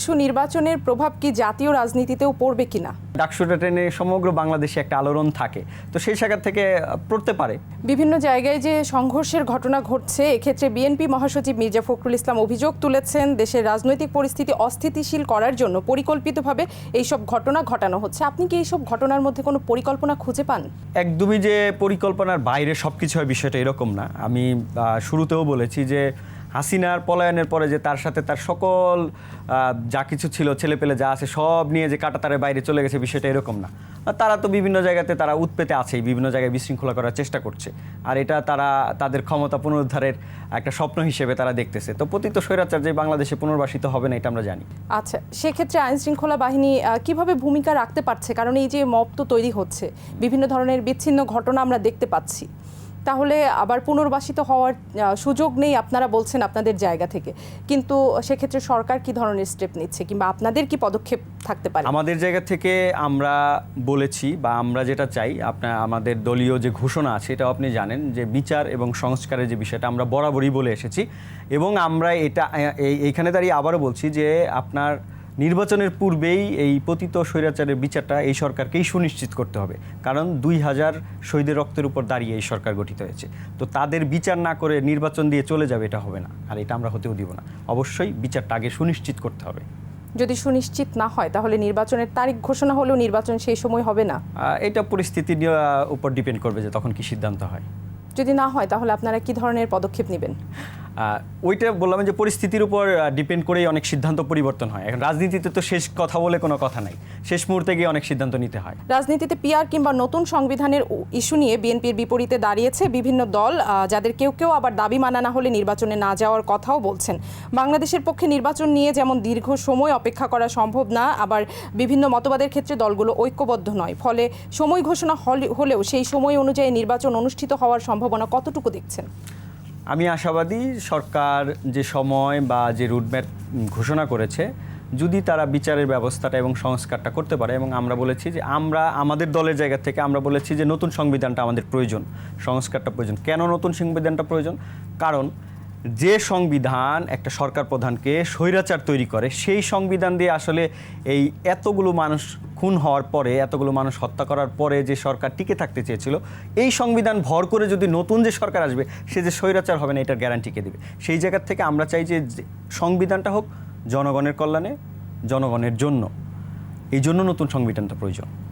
ডাকসু নির্বাচনের প্রভাব কি জাতীয় রাজনীতিতেও পড়বে কিনা? ডাকসুটা ট্রেনে সমগ্র বাংলাদেশে একটা আলোড়ন থাকে। তো সেই জায়গা থেকে পড়তে পারে। বিভিন্ন জায়গায় যে সংঘর্ষের ঘটনা ঘটছে এক্ষেত্রে বিএনপি মহাসচিব মির্জা ফখরুল ইসলাম অভিযোগ তুলেছেন দেশের রাজনৈতিক পরিস্থিতি অস্থিতিশীল করার জন্য পরিকল্পিতভাবে এইসব ঘটনা ঘটানো হচ্ছে। আপনি কি এইসব ঘটনার মধ্যে কোনো পরিকল্পনা খুঁজে পান? একদমই যে পরিকল্পনার বাইরে সব কিছু হয় বিষয়টা এরকম না। আমি শুরুতেও বলেছি যে হাসিনার পলায়নের পরে যে তার সাথে তার সকল যা কিছু ছিল, ছেলেপেলে যা আছে, সব নিয়ে যে কাটাতারের বাইরে চলে গেছে, বিষয়টা এরকম না। তারা তো বিভিন্ন জায়গাতে তারা উৎপেতে আছেই বিভিন্ন জায়গায় বিশৃঙ্খলা করার চেষ্টা করছে। আর এটা তারা, তাদের ক্ষমতা পুনরুদ্ধারের একটা স্বপ্ন হিসেবে তারা দেখতেছে। তো পতিত স্বৈরাচার যে বাংলাদেশে পুনর্বাসিত হবে না, এটা আমরা জানি। আচ্ছা সেক্ষেত্রে আইন শৃঙ্খলা বাহিনী কীভাবে ভূমিকা রাখতে পারছে? কারণ এই যে মপ তো তৈরি হচ্ছে, বিভিন্ন ধরনের বিচ্ছিন্ন ঘটনা আমরা দেখতে পাচ্ছি। তাহলে আবার পুনর্বাসিত হওয়ার সুযোগ নেই আপনারা বলছেন আপনাদের জায়গা থেকে। কিন্তু সেক্ষেত্রে সরকার কি ধরনের স্টেপ নিচ্ছে কিংবা আপনাদের কি পদক্ষেপ থাকতে পারে? আমাদের জায়গা থেকে আমরা বলেছি বা আমরা যেটা চাই আপনার আমাদের দলীয় যে ঘোষণা আছে, এটাও আপনি জানেন যে বিচার এবং সংস্কারের যে বিষয়টা আমরা বরাবরই বলে এসেছি। এবং আমরা এটা এই এইখানে দাঁড়িয়ে আবারও বলছি যে আপনার নির্বাচনের পূর্বেই এই পতিত স্বৈরাচারের বিচারটা এই সরকারকেই সুনিশ্চিত করতে হবে। কারণ দুই হাজার শহীদের রক্তের উপর দাঁড়িয়ে এই সরকার গঠিত হয়েছে। তো তাদের বিচার না করে নির্বাচন দিয়ে চলে যাবে এটা হবে না। আর এটা আমরা হতেও দিব না। অবশ্যই বিচারটা আগে সুনিশ্চিত করতে হবে। যদি সুনিশ্চিত না হয় তাহলে নির্বাচনের তারিখ ঘোষণা হলেও নির্বাচন সেই সময় হবে না। এটা পরিস্থিতির উপর ডিপেন্ড করবে যে তখন কি সিদ্ধান্ত হয়। যদি না হয় তাহলে আপনারা কি ধরনের পদক্ষেপ নেবেন? ওইটা বললাম যে পরিস্থিতির উপর ডিপেন্ড করেই অনেক সিদ্ধান্ত পরিবর্তন হয়। এখন রাজনীতিতে তো শেষ কথা বলে কোনো কথা নাই। শেষ মুহূর্তে গিয়ে অনেক সিদ্ধান্ত নিতে হয়। রাজনীতিতে পিআর কিংবা নতুন সংবিধানের ইস্যু নিয়ে বিএনপির বিপরীতে দাঁড়িয়েছে বিভিন্ন দল যাদের কেউ কেউ আবার দাবি মানা না হলে নির্বাচনে না যাওয়ার কথাও বলছেন। বাংলাদেশের পক্ষে নির্বাচন নিয়ে যেমন দীর্ঘ সময় অপেক্ষা করা সম্ভব না, আবার বিভিন্ন মতবাদের ক্ষেত্রে দলগুলো ঐক্যবদ্ধ নয়। ফলে সময় ঘোষণা হলে- হলেও সেই সময় অনুযায়ী নির্বাচন অনুষ্ঠিত হওয়ার সম্ভাবনা কতটুকু দেখছেন? আমি আশাবাদী সরকার যে সময় বা যে রুটম্যাপ ঘোষণা করেছে, যদি তারা বিচারের ব্যবস্থাটা এবং সংস্কারটা করতে পারে, এবং আমরা বলেছি যে আমরা, আমাদের দলের জায়গা থেকে আমরা বলেছি যে নতুন সংবিধানটা আমাদের প্রয়োজন, সংস্কারটা প্রয়োজন। কেন নতুন সংবিধানটা প্রয়োজন? কারণ যে সংবিধান একটা সরকার প্রধানকে স্বৈরাচার তৈরি করে, সেই সংবিধান দিয়ে আসলে এই এতগুলো মানুষ খুন হওয়ার পরে, এতগুলো মানুষ হত্যা করার পরে যে সরকার টিকে থাকতে চেয়েছিল, এই সংবিধান ভর করে যদি নতুন যে সরকার আসবে, সে যে স্বৈরাচার হবে না, এটার গ্যারান্টি কে দেবে? সেই জায়গার থেকে আমরা চাই যে যে সংবিধানটা হোক জনগণের কল্যাণে, জনগণের জন্য। এই জন্য নতুন সংবিধানটা প্রয়োজন।